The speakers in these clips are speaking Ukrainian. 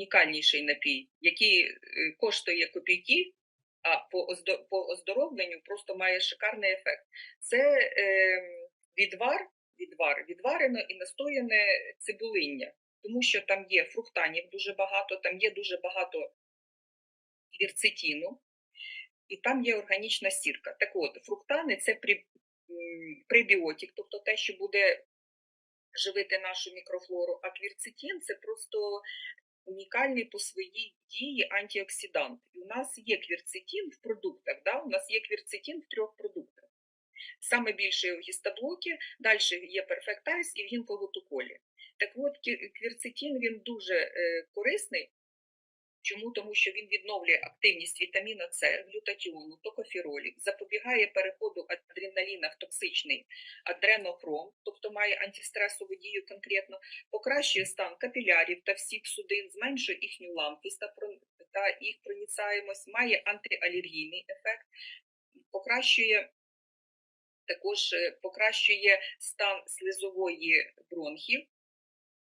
унікальніший напій, який е, коштує копійки, а по, оздо- по оздоровленню просто має шикарний ефект. Це е, відвар, відвар, відварено і настояне цибулиння, тому що там є фруктанів дуже багато, там є дуже багато квірцетіну, і там є органічна сірка. Так от, фруктани це пребіотик, тобто те, що буде живити нашу мікрофлору, а квірцетин це просто унікальний по своїй дії антиоксидант. І у нас є квірцитін в продуктах, да? у нас є квірцитін в трьох продуктах. Саме більше в гістаблоки, далі є перфектайз і в гінколотуколі. Так от, квірцитін, він дуже е, корисний. Чому? Тому що він відновлює активність вітаміна С, глютатіону, токофіролів, запобігає переходу адреналіна в токсичний адренохром, тобто має антистресову дію конкретно, покращує стан капілярів та всіх судин, зменшує їхню ламкість та, їх проніцаємость, має антиалергійний ефект, покращує також е, покращує стан слизової бронхів,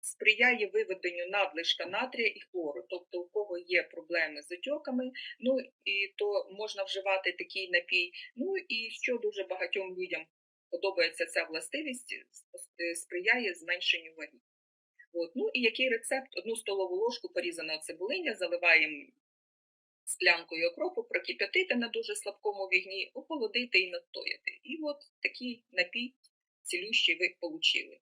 сприяє виведенню надлишка натрія і хлору. Тобто, у кого є проблеми з отьоками, ну і то можна вживати такий напій. Ну і що дуже багатьом людям подобається ця властивість, сприяє зменшенню ваги. От. Ну і який рецепт? Одну столову ложку порізаного цибулиння заливаємо склянкою окропу, прокип'ятити на дуже слабкому вігні, охолодити і настояти. І от такий напій цілющий ви отримали.